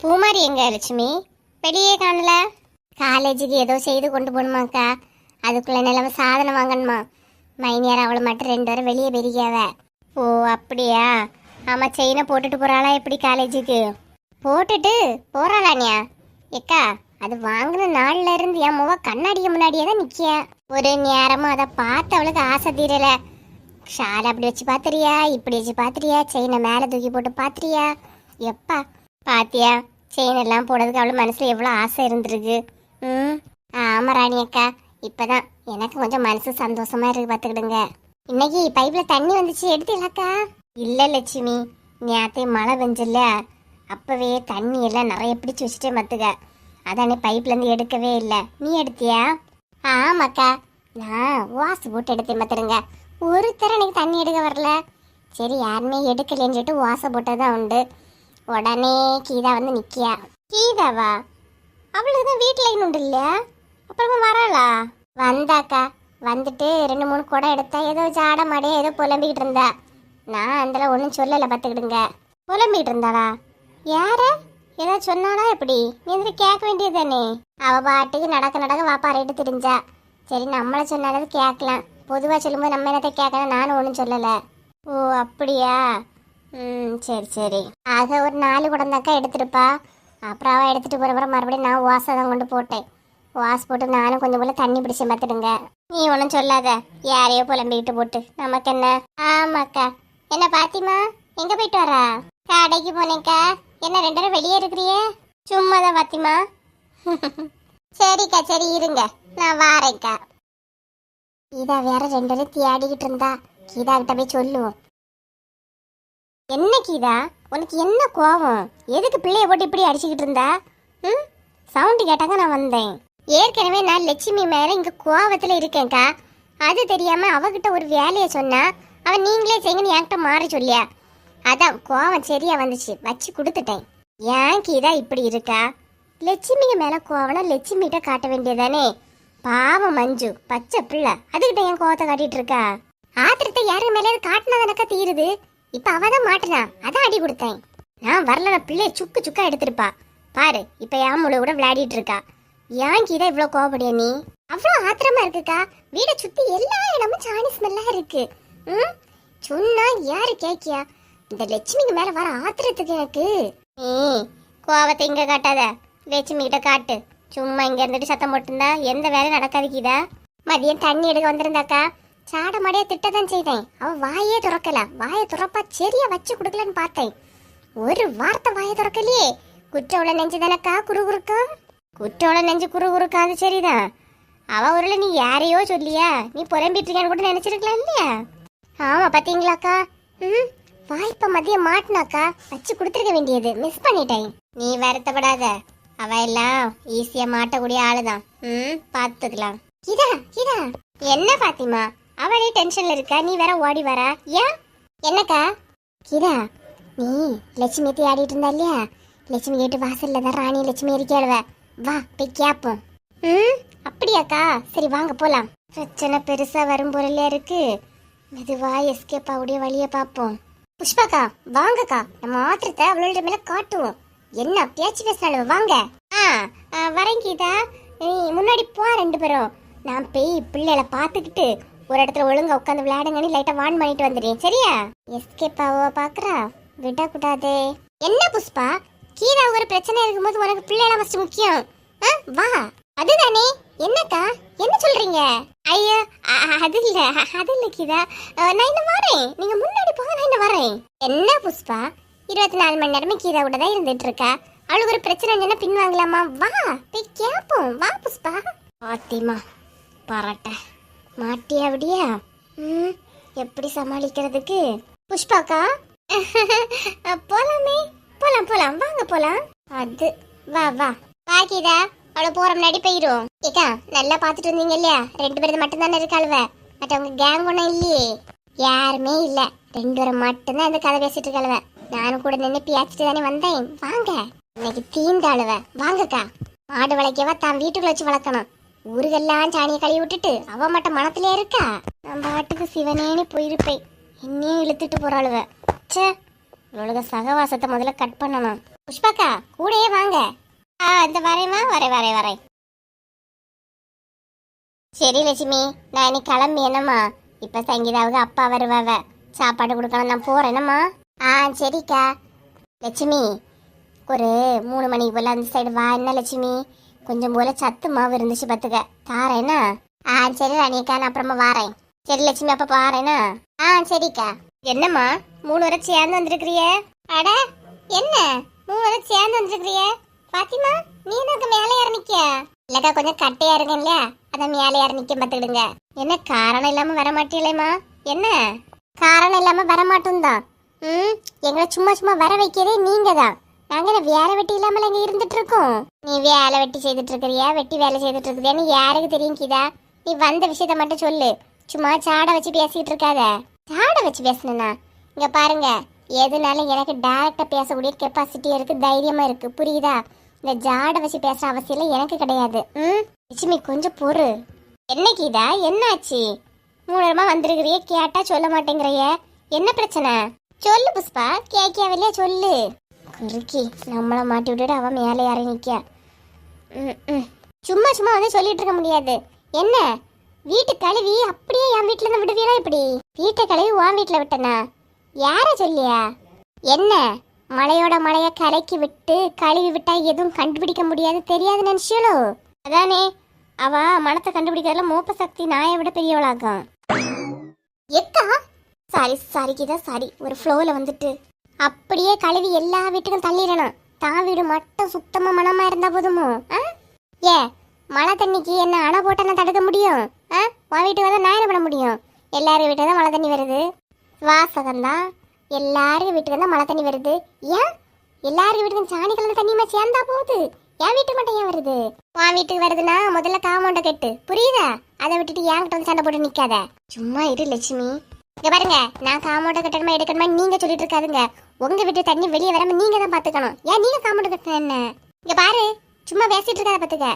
பூமாரி எங்க லட்சுமி? வெளியே காணல. காலேஜுக்கு ஏதோ செய்து கொண்டு போகணுமாக்கா. அதுக்குள்ள நிலவ சாதனை வாங்கணுமா? மைனியார் அவளை மட்டும் ரெண்டு வரை வெளியே பெருகியாவ. ஓ அப்படியா? ஆமாம் செயினை போட்டுட்டு போறாளா எப்படி காலேஜுக்கு? போட்டுட்டு போகிறாளானியா எக்கா அது வாங்கின நாள்ல இருந்து என் முக கண்ணாடிக்கு முன்னாடியே தான் நிக்கிய? ஒரு நேரமும் அதை பார்த்து அவளுக்கு ஆசை தீரல. ஷால் அப்படி வச்சு பாத்துறியா இப்படி வச்சு பாத்துறியா செயினை மேலே தூக்கி போட்டு பாத்துறியா எப்பா பாத்தியா செயின் எல்லாம் போடுறதுக்கு அவள் மனசில் எவ்வளோ ஆசை இருந்திருக்கு. ம் ஆமாம் ராணி அக்கா. இப்பதான் எனக்கு கொஞ்சம் மனசு சந்தோஷமா இருக்கு பார்த்துக்கிடுங்க இன்னைக்கு பைப்பில் தண்ணி வந்துச்சு எடுத்தீங்களாக்கா? இல்லை லட்சுமி நேற்று மழை பெஞ்சில்ல. அப்பவே தண்ணி எல்லாம் நிறைய பிடிச்சி வச்சுட்டே மத்துக்க அதானே பைப்லேருந்து எடுக்கவே இல்லை. நீ எடுத்தியா? ஆமாக்கா. நான் வாசு போட்டு எடுத்தேன் பார்த்துருங்க ஒருத்தர் எனக்கு தண்ணி எடுக்க வரல. சரி யாருமே எடுக்கலைன்னு சொல்லிட்டு வாசை போட்டதான் உண்டு. உடனே கீதா வந்து நிக்கியா. கீதாவா? அவளுக்கு தான் வீட்டில் இன்னும் இல்லையா? அப்புறமா வராளா? வந்தாக்கா. வந்துட்டு ரெண்டு மூணு குடம் எடுத்தா ஏதோ ஜாட மாடே ஏதோ புலம்பிக்கிட்டு இருந்தா. நான் அதில் ஒன்றும் சொல்லலை பார்த்துக்கிடுங்க. புலம்பிக்கிட்டு இருந்தாளா? யார? ஏதாவது சொன்னாலா எப்படி? நீ கேட்க வேண்டியது அவ பாட்டுக்கு நடக்க நடக்க வாப்பாரிட்டு தெரிஞ்சா. சரி நம்மளை சொன்னாலும் கேட்கலாம். பொதுவாக சொல்லும்போது நம்ம என்னத்தை கேட்கலாம் நானும் ஒன்றும் சொல்லலை. ஓ அப்படியா? ம் சரி சரி. அது ஒரு நாலு குடந்தாக்கா எடுத்துருப்பா. அப்புறம் அவள் எடுத்துட்டு போகிறப்பறம் மறுபடியும் நான் வாசை தான் கொண்டு போட்டேன். வாஸ் போட்டு நானும் கொஞ்சம் போல தண்ணி பிடிச்சி பார்த்துடுங்க. நீ ஒன்றும் சொல்லாத. யாரையோ புலம்பிக்கிட்டு போட்டு. நமக்கு என்ன? ஆமாக்கா. என்ன பாத்திமா? எங்க போயிட்டு வரா? கடைக்கு போனேக்கா என்ன ரெண்டு பேரும் வெளியே இருக்கிறியே? சும்மா தான் பாத்திமா. சரிக்கா சரி இருங்க. நான் வாரேன்க்கா. கீதா வேற ரெண்டு பேரும் தேடிக்கிட்டு இருந்தா. கீதா கிட்ட போய் சொல்லுவோம். என்ன கீதா? உனக்கு என்ன கோவம்? எதுக்கு பிள்ளைய போட்டு இப்படி அடிச்சுக்கிட்டு இருந்தா? ம்? சவுண்டு கேட்டாங்க நான் வந்தேன். ஏற்கனவே நான் லட்சுமி மேல இங்க கோவத்துல இருக்கேன்க்கா. அது தெரியாம அவகிட்ட ஒரு வேலையை சொன்னா அவன் நீங்களே செய்யுங்கன்னு என்கிட்ட மாற சொல்லியா? அதான் கோவம் சரியா வந்துச்சு. வச்சு கொடுத்துட்டேன். ஏன் கீதா இப்படி இருக்கா? லட்சுமிங்க மேல கோவம்னா லட்சுமிகிட்ட காட்ட வேண்டியதானே பாவம் மஞ்சு பச்சை பிள்ளை. அதுகிட்ட ஏன் கோவத்தை காட்டிட்டு இருக்கா? ஆத்திரத்தை யாரு மேலே காட்டினதானக்கா தீருது? இப்ப அவ தான் மாட்டுனா அதான் அடி கொடுத்தேன். நான் வரல பிள்ளைய சுக்கு சுக்கா எடுத்திருப்பா. பாரு இப்ப என் முழு கூட விளையாடிட்டு இருக்கா. ஏன் கீதா இவ்வளவு கோவப்படியா நீ? அவ்வளவு ஆத்திரமா இருக்குக்கா. வீட சுத்தி எல்லா இடமும் சாணி ஸ்மெல்லா இருக்கு. ம்? சொன்னா யாரு கேக்கியா? இந்த லட்சுமிக்கு மேல வர ஆத்திரத்துக்கு எனக்கு. ஏய் கோவத்தை இங்க காட்டாத. லட்சுமி கிட்ட காட்டு. சும்மா இங்க இருந்துட்டு சத்தம் போட்டிருந்தா எந்த வேலையும் நடக்காது கீதா. மதியம் தண்ணி எடுக்க வந்திருந்தாக்கா. சாட மாடியா திட்டதான் செய்தேன். அவ வாயே திறக்கல. வாயை திறப்பா சரியா வச்சு கொடுக்கலன்னு பார்த்தேன். ஒரு வார்த்தை வாயை திறக்கலையே. குற்றவுள்ள நெஞ்சு தானக்கா குறுகுறுக்கா? குற்றவுள்ள நெஞ்சு குறுகுறுக்காது சரிதான் அவ ஊர்ல நீ யாரையோ சொல்லியா? நீ புலம்பிட்டு இருக்கான்னு கூட நினைச்சிருக்கலாம் இல்லையா? ஆமா பாத்தீங்களாக்கா? ம் வாய்ப்பை மதியம் மாட்டினாக்கா வச்சு கொடுத்துருக்க வேண்டியது. மிஸ் பண்ணிட்டேன். நீ வருத்தப்படாத. அவ எல்லாம் ஈஸியா மாட்டக்கூடிய ஆளுதான். ம் பார்த்துக்கலாம் இதா இதா. என்ன பாத்திமா? அவளே டென்ஷன்ல இருக்கா? நீ வேற ஓடி வர ஏன்? என்னக்கா? கீதா நீ லட்சுமி தேடிட்டு இருந்தா இல்லையா? லட்சுமி கேட்டு வாசல்ல தான் ராணி லட்சுமி இருக்காளுவ வா போய் கேப்போம். ம் அப்படியாக்கா? சரி வாங்க போலாம். பிரச்சனை பெருசா வரும் பொருளே இருக்கு. மெதுவா எஸ்கேப் ஆகுடைய வழிய பார்ப்போம். புஷ்பாக்கா வாங்கக்கா. நம்ம ஆத்திரத்தை அவளோட மேல காட்டுவோம். என்ன பேச்சு பேசினாலும் வாங்க. ஆ ஆ, வரேன் கீதா. நீ முன்னாடி போ ரெண்டு பேரும். நான் போய் பிள்ளைகளை பார்த்துக்கிட்டு ஒரு இடத்துல ஒழுங்கா உட்காந்து விளையாடுங்கன்னு லைட்டா வான் பண்ணிட்டு வந்துடுறேன் சரியா? எஸ்கேப் ஆவ பாக்குறா? விடக்கூடாதே என்ன புஷ்பா? கீதா ஒரு பிரச்சனை இருக்கும்போது உனக்கு பிள்ளைலாம் ஃபர்ஸ்ட் முக்கியம். ஆ, வா. அதுதானே? என்னக்கா? என்ன சொல்றீங்க? ஐயோ அது இல்ல. அது இல்ல கீதா. நான் இன்னும் வரேன். நீங்க முன்னாடி போங்க நான் இன்னும் வரேன். என்ன புஷ்பா? இருபத்தி நாலு மணி நேரமே கீதா கூட தான் இருந்துட்டு இருக்கா. அவளுக்கு ஒரு பிரச்சனை என்ன பின் வாங்கலாமா? வா போய் கேட்போம் வா புஷ்பா. பாத்திமா பரட்டை. மாட்டியா அப்படியா ம் எப்படி சமாளிக்கிறதுக்கு? புஷ்பாக்கா? போலாமே. போலாம் போலாம். வாங்க போலாம். அது வா வா. வா கீதா. அவளை போற முன்னாடி போயிரும். ஏக்கா நல்லா பாத்துட்டு வந்தீங்க இல்லையா? ரெண்டு பேரும் மட்டும்தானே இருக்காளுவ மற்றவங்க கேங் ஒன்றும் இல்லையே. யாருமே இல்ல. ரெண்டு பேரும் மட்டும்தான் இந்த கதை பேசிட்டு இருக்காளுவ நானும் கூட நின்று பியாச்சிட்டு தானே வந்தேன். வாங்க. இன்னைக்கு தீண்டாளுவ வாங்கக்கா. மாடு வளைக்கவா தான் வீட்டுக்குள்ள வச்சு வளர்க்கணும். ஊருகெல்லாம் சாணியை கழுவி விட்டுட்டு அவ மட்டும் மனத்திலே இருக்கா? நம்ம பாட்டுக்கு சிவனேன்னு போயிருப்பேன். என்னையும் இழுத்துட்டு போறாளுவ. ச்சே இவளுக சகவாசத்தை முதல்ல கட் பண்ணணும். புஷ்பாக்கா கூடயே வாங்க. ஆ இந்த வரேம்மா வரேன் வரேன் வரேன். சரி லட்சுமி நான் இன்னைக்கு கிளம்பி என்னம்மா? இப்ப சங்கீதாவுக்கு அப்பா வருவாவ. சாப்பாடு கொடுக்கலாம் நான் போறேன் என்னம்மா? ஆ சரிக்கா. லட்சுமி ஒரு மூணு மணிக்கு போல அந்த சைடு வா. என்ன லட்சுமி? கொஞ்சம் போல சத்து மாவு இருந்துச்சு பார்த்துக்க தாரேனா ஆ சரி ரணிக்கா நான் அப்புறமா வாரேன். சரி லட்சுமி அப்ப பாறேனா ஆ சரிக்கா. என்னம்மா மூணு வரை சேர்ந்து வந்திருக்கிறிய? அட என்ன? மூணு வரை சேர்ந்து வந்திருக்கிறிய? பாத்திமா நீ எனக்கு மேலே இறங்கிக்க இல்லக்கா கொஞ்சம் கட்டையா இருங்க இல்லையா? அதான் மேலே இறங்கிக்க நிக்க பார்த்துக்கிடுங்க என்ன காரணம் இல்லாம வர மாட்டீங்களேம்மா? என்ன? காரணம் இல்லாம வர மாட்டோம் தான் ம் எங்களை சும்மா சும்மா வர வைக்கிறதே நீங்க தான் நாங்க என்ன வேலை வெட்டி இல்லாமல் அங்க இருந்துட்டு இருக்கோம் நீ வேலை வெட்டி செய்துட்டு இருக்கிறியா வெட்டி வேலை செய்துட்டு இருக்கிறியான்னு யாருக்கு தெரியும் கீதா? நீ வந்த விஷயத்த மட்டும் சொல்லு. சும்மா சாடை வச்சு பேசிட்டு இருக்காத சாடை வச்சு பேசணும்னா? இங்க பாருங்க எதுனாலும் எனக்கு டைரக்டா பேசக்கூடிய கெப்பாசிட்டி இருக்கு தைரியமா இருக்கு. புரியுதா? இந்த ஜாடை வச்சு பேசுற அவசியம் இல்லை எனக்கு கிடையாது. ம்? லட்சுமி கொஞ்சம் பொறு. என்ன கீதா? என்னாச்சு? மூலமா வந்திருக்கிறிய கேட்டா சொல்ல மாட்டேங்கிறிய. என்ன பிரச்சனை? சொல்லு புஷ்பா கேக்கியாவில்லையா சொல்லு. ரிக்கி நம்மளை மாட்டி விட்டுட்டு அவன் மேலே யாரை நிற்க ம், ம். சும்மா சும்மா வந்து சொல்லிட்டு இருக்க முடியாது. என்ன? வீட்டு கழுவி அப்படியே என் வீட்டுல இருந்து விடுவீரா இப்படி? வீட்டை கழுவி உன் வீட்டுல விட்டனா? யார சொல்லியா? என்ன? மலையோட மலைய கரைக்கி விட்டு கழுவி விட்டா எதுவும் கண்டுபிடிக்க முடியாது தெரியாது நினைச்சியலோ? அதானே. அவ மனத்தை கண்டுபிடிக்கிறதுல மோப்ப சக்தி நாயை விட பெரியவளாகும். எக்கா? Sorry sorry Geetha sorry. ஒரு ஃப்ளோவில் வந்துட்டு. அப்படியே கழுவி எல்லா வீட்டுக்கும் தள்ளிடணும். தான் வீடு மட்டும் சுத்தமா மனமா இருந்தா போதுமோ? ஆ? ஏ மழை தண்ணிக்கு என்ன அணை போட்டா நான் தடுக்க முடியும்? ஆ? உன் வீட்டுக்கு வந்தா நான் என்ன பண்ண முடியும்? எல்லாரும் வீட்டுக்கு தான் மழை தண்ணி வருது. வாசகம் தான். எல்லாரும் வீட்டுக்கு தான் மழை தண்ணி வருது. ஏன்? எல்லாரும் வீட்டுக்கும் சாணி கலந்த தண்ணியுமா சேர்ந்தா போகுது? என் வீட்டுக்கு மட்டும் ஏன் வருது? உன் வீட்டுக்கு வருதுன்னா முதல்ல காமௌண்ட கட்டு. புரியுதா? அதை விட்டுட்டு என்கிட்ட வந்து சண்டை போட்டு நிக்காத. சும்மா இரு லட்சுமி. இங்க பாருங்க நான் காமௌண்ட் கட்டணுமா எடுக்கணுமா நீங்க சொல்லிட்டு இருக்காதுங்க. உங்க வீட்டு தண்ணி வெளியே வராம நீங்க தான் பாத்துக்கணும். ஏன் நீங்க காமௌண்ட் கட்டணும் என்ன இங்க பாரு சும்மா பேசிட்டு இருக்காத பாத்துக்க.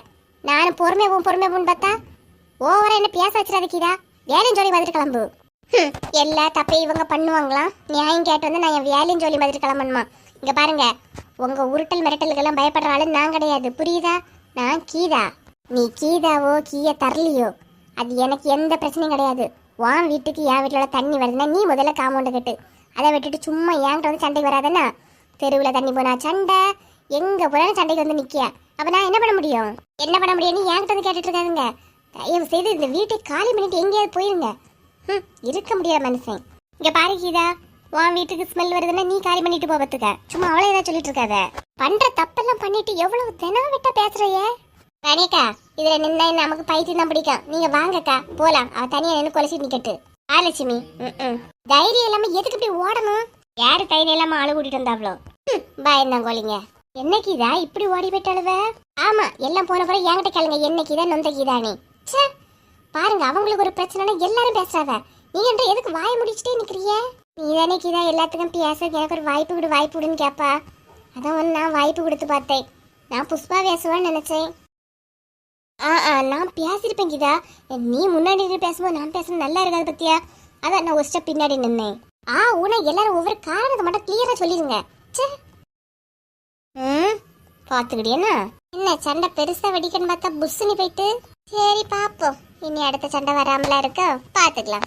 நானும் பொறுமையா போகும் பொறுமையா போகும் பார்த்தா ஓவரா என்ன பேச வச்சிடாத கீதா. வேலையும் சொல்லி மாதிரி கிளம்பு. எல்லா தப்பையும் இவங்க பண்ணுவாங்களாம். நியாயம் கேட்டு வந்து நான் என் வேலையும் சொல்லி மாதிரி கிளம்பணுமா? இங்க பாருங்க உங்க உருட்டல் மிரட்டலுக்கெல்லாம் பயப்படுற ஆளு நான் கிடையாது. புரியுதா? நான் கீதா. நீ கீதாவோ கீய தரலையோ அது எனக்கு எந்த பிரச்சனையும் கிடையாது. உன் வீட்டுக்கு என் வீட்டில் தண்ணி வருதுன்னா நீ முதல்ல காம்பவுண்டு கட்டு. அதை விட்டுட்டு சும்மா என்கிட்ட வந்து சண்டைக்கு வராதன்னா? தெருவில் தண்ணி போனா சண்டை. எங்கே போனாலும் சண்டைக்கு வந்து நிற்கியா அப்போ நான் என்ன பண்ண முடியும்? என்ன பண்ண முடியும்னு என்கிட்ட வந்து கேட்டுட்டு இருக்காதுங்க. தயவு செய்து இந்த வீட்டை காலி பண்ணிட்டு எங்கேயாவது போயிருங்க. ம் இருக்க முடியாத மனுஷன். இங்கே பாரு கீதா உன் வீட்டுக்கு ஸ்மெல் வருதுன்னா நீ காலி பண்ணிட்டு போவதுக்க சும்மா அவ்வளோ ஏதாவது சொல்லிட்டு இருக்காத. பண்ணுற தப்பெல்லாம் பண்ணிட்டு எவ்வளவு தினம் விட்டா பேசுறையே? ரணிகா இதுல நின்னா நமக்கு பைத்தியம் தான் பிடிக்கும். நீங்க வாங்கக்கா போலாம். அவ தனியா நின்று கொலைச்சி நிக்கட்டு. ஆலட்சுமி ம் தைரியம் இல்லாம எதுக்கு இப்படி ஓடணும்? யாரு தைரியம் இல்லாம ஆளு கூட்டிட்டு வந்தாவ்ளோ? பயந்தான் என்னைக்கு என்னைக்குதா இப்படி ஓடி போயிட்டாளுவ ஆமா எல்லாம் போன பிறகு என்கிட்ட கேளுங்க என்னைக்குதா நொந்த கீதானி ச்சே! பாருங்க அவங்களுக்கு ஒரு பிரச்சனைனா எல்லாரும் பேசுறாங்க நீ என்ற எதுக்கு வாய் முடிச்சுட்டே நிக்கிறிய? நீ தானே கீதா எல்லாத்துக்கும் பேச எனக்கு ஒரு வாய்ப்பு விடு வாய்ப்பு விடுன்னு கேப்பா. அதான் வந்து நான் வாய்ப்பு கொடுத்து பார்த்தேன். நான் புஷ்பா பேசுவேன்னு நினைச்சேன். ஆ ஆ நான் பேசியிருப்பேன் கீதா. நீ முன்னாடி நின்னு பேசும்போது நான் பேசுறது நல்லா இருக்காது பத்தியா? அதான் நான் ஒரு ஸ்டெப் பின்னாடி நின்னேன். ஆ உன எல்லாரும் ஒவ்வொரு காரணத்தை மட்டும் கிளியரா சொல்லிடுங்க. ச்சே. ம் பாத்துக்கிட்டியனா என்ன? சண்டை பெருசா வெடிக்கன்னு பார்த்தா புஷ்ஷுன்னு போயிட்டு? சரி பாப்போம் இனி அடுத்த சண்டை வராமலா இருக்கா? பாத்துக்கலாம்